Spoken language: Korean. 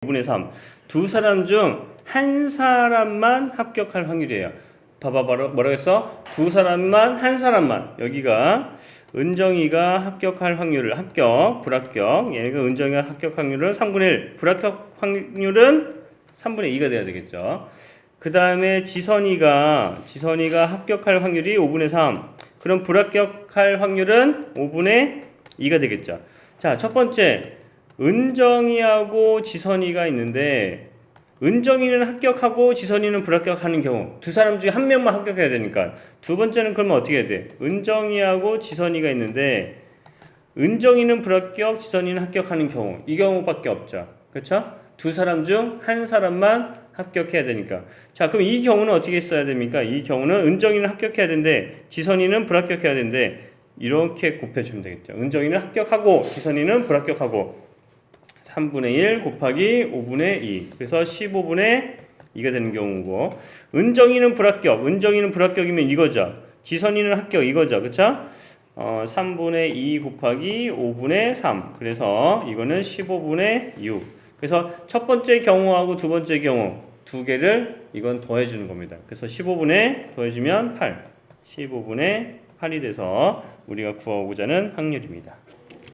5분의 3. 두 사람 중 한 사람만 합격할 확률이에요. 봐봐, 바로 뭐라고 했어? 두 사람만, 한 사람만. 여기가 은정이가 합격할 확률을 합격, 불합격. 얘가 은정이가 합격 확률은 3분의 1. 불합격 확률은 3분의 2가 돼야 되겠죠. 그 다음에 지선이가, 지선이가 합격할 확률이 5분의 3. 그럼 불합격할 확률은 5분의 2가 되겠죠. 자, 첫 번째. 은정이하고 지선이가 있는데 은정이는 합격하고 지선이는 불합격하는 경우 두 사람 중에 한 명만 합격해야 되니까 두 번째는 그러면 어떻게 해야 돼? 은정이하고 지선이가 있는데 은정이는 불합격, 지선이는 합격하는 경우 이 경우밖에 없죠. 그렇죠? 두 사람 중 한 사람만 합격해야 되니까. 자, 그럼 이 경우는 어떻게 써야 됩니까? 이 경우는 은정이는 합격해야 되는데 지선이는 불합격해야 되는데 이렇게 곱해주면 되겠죠. 은정이는 합격하고 지선이는 불합격하고 3분의 1 곱하기 5분의 2. 그래서 15분의 2가 되는 경우고 은정이는 불합격. 은정이는 불합격이면 이거죠. 지선이는 합격 이거죠. 그쵸? 어, 3분의 2 곱하기 5분의 3. 그래서 이거는 15분의 6. 그래서 첫 번째 경우하고 두 번째 경우 두 개를 이건 더해 주는 겁니다. 그래서 15분의 더해주면 8. 15분의 8이 돼서 우리가 구하고자 하는 확률입니다.